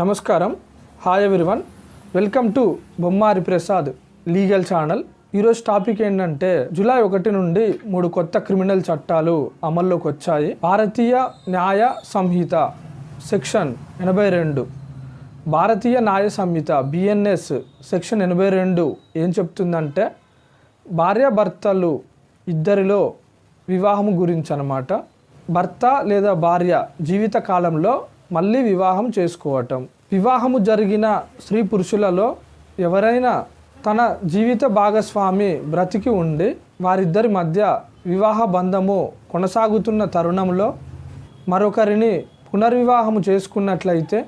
నమస్కారం. Hi everyone welcome to Bommari Prasad legal channel ఈరోజు topic ఏంటంటే జూలై ఒకటి నుండి మూడు కొత్త క్రిమినల్ చట్టాలు అమల్లోకి వచ్చాయి. భారతీయ న్యాయ సంహిత సెక్షన్ ఎనభై రెండు. భారతీయ న్యాయ సంహిత బిఎన్ఎస్ సెక్షన్ ఎనభై రెండు ఏం చెప్తుందంటే భార్యాభర్తలు ఇద్దరిలో వివాహం గురించి అనమాట భర్త లేదా భార్య జీవిత కాలంలో మళ్ళీ వివాహం చేసుకోవటం. వివాహము జరిగిన స్త్రీ పురుషులలో ఎవరైనా తన జీవిత భాగస్వామి బ్రతికి ఉండి వారిద్దరి మధ్య వివాహ బంధము కొనసాగుతున్న తరుణంలో మరొకరిని పునర్వివాహము చేసుకున్నట్లయితే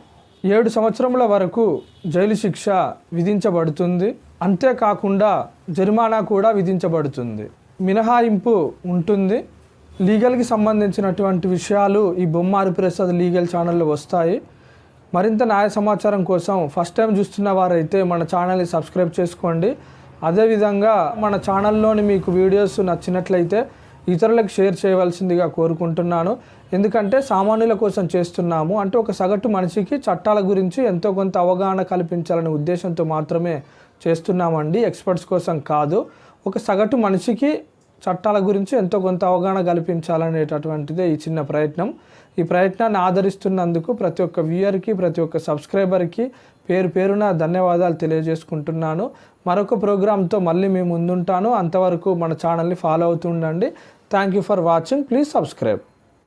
ఏడు సంవత్సరముల వరకు జైలు శిక్ష విధించబడుతుంది. అంతేకాకుండా జరిమానా కూడా విధించబడుతుంది. మినహాయింపు ఉంటుంది. లీగల్కి సంబంధించినటువంటి విషయాలు ఈ బొమ్మారి ప్రసాద్ లీగల్ ఛానల్లో వస్తాయి. మరింత న్యాయ సమాచారం కోసం ఫస్ట్ టైం చూస్తున్న వారైతే మన ఛానల్ని సబ్స్క్రైబ్ చేసుకోండి. అదేవిధంగా మన ఛానల్లోని మీకు వీడియోస్ నచ్చినట్లయితే ఇతరులకు షేర్ చేయవలసిందిగా కోరుకుంటున్నాను. ఎందుకంటే సామాన్యుల కోసం చేస్తున్నాము. అంటే ఒక సగటు మనిషికి చట్టాల గురించి ఎంతో కొంత అవగాహన కల్పించాలనే ఉద్దేశంతో మాత్రమే చేస్తున్నామండి. ఎక్స్పర్ట్స్ కోసం కాదు. ఒక సగటు మనిషికి చట్టాల గురించి ఎంతో కొంత అవగాహన కల్పించాలనేటటువంటిదే ఈ చిన్న ప్రయత్నం. ఈ ప్రయత్నాన్ని ఆదరిస్తున్నందుకు ప్రతి ఒక్క వ్యూయర్కి ప్రతి ఒక్క సబ్స్క్రైబర్కి పేరు పేరున ధన్యవాదాలు తెలియజేసుకుంటున్నాను. మరొక ప్రోగ్రాంతో మళ్ళీ మేము ముందుంటాను. అంతవరకు మన ఛానల్ని follow అవుతుండండి thank you for watching. Please subscribe.